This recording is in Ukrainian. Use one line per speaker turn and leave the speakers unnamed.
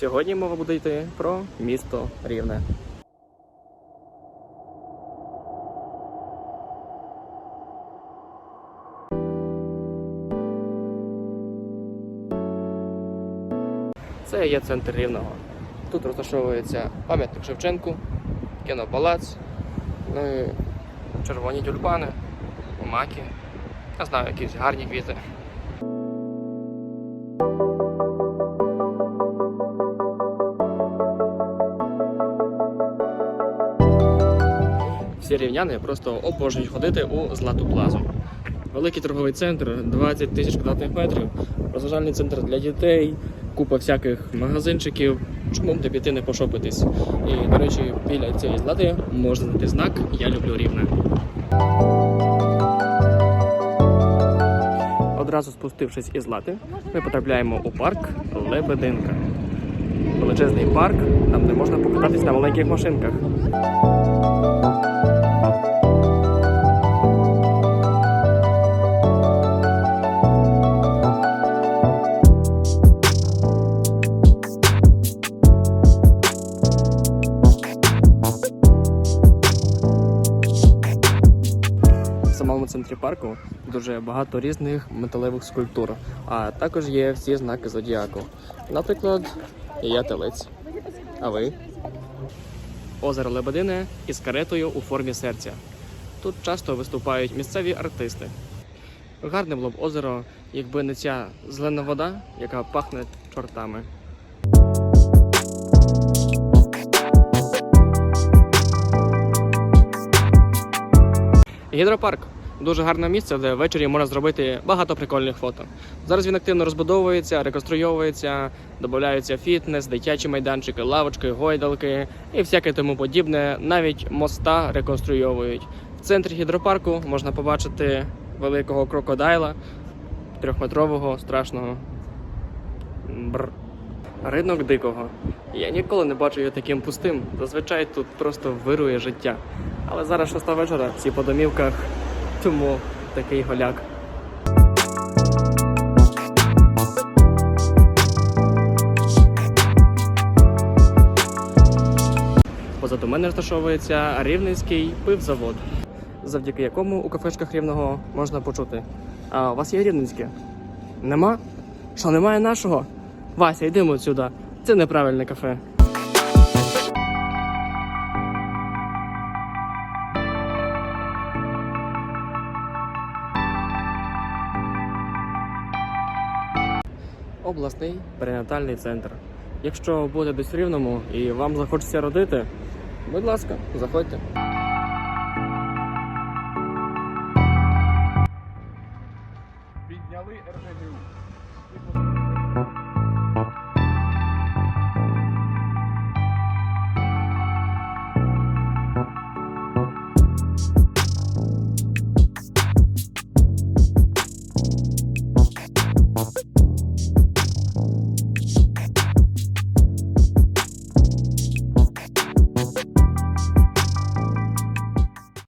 Сьогодні мова буде йти про місто Рівне. Це є центр Рівного. Тут розташовується пам'ятник Шевченку, кінопалац, ну і червоні тюльпани, маки. Я знаю, якісь гарні квіти. Всі рівняни просто обожнюють ходити у Злату Плазу. Великий торговий центр, 20 тисяч квадратних метрів, розважальний центр для дітей, купа всяких магазинчиків. Чому б не піти не пошопитись? І, до речі, біля цієї злати можна знайти знак Я люблю рівне. Одразу спустившись із лати, ми потрапляємо у парк Лебединка. Величезний парк, там де можна покататись на маленьких машинках. Самому центрі парку дуже багато різних металевих скульптур, а також є всі знаки зодіаку. Наприклад, я телець. А ви? Озеро Лебедине із каретою у формі серця. Тут часто виступають місцеві артисти. Гарне було б озеро, якби не ця зелена вода, яка пахне чортами. Гідропарк дуже гарне місце, де ввечері можна зробити багато прикольних фото. Зараз він активно розбудовується, реконструйовується, додаються фітнес, дитячі майданчики, лавочки, гойдалки і всяке тому подібне. Навіть моста реконструйовують. В центрі гідропарку можна побачити великого крокодайла, трьохметрового, страшного. Бр. Ринок дикого. Я ніколи не бачу його таким пустим. Зазвичай тут просто вирує життя. Але зараз шоста вечора, всі по домівках, тому такий голяк. Позаду мене розташовується Рівненський пивзавод, завдяки якому у кафешках рівного можна почути. А у вас є рівненське? Нема? Що, немає нашого? Вася, йдемо сюди. Це неправильне кафе. Обласний перинатальний центр. Якщо буде десь в рівному і вам захочеться родити, будь ласка, заходьте.
Підняли РГГУ.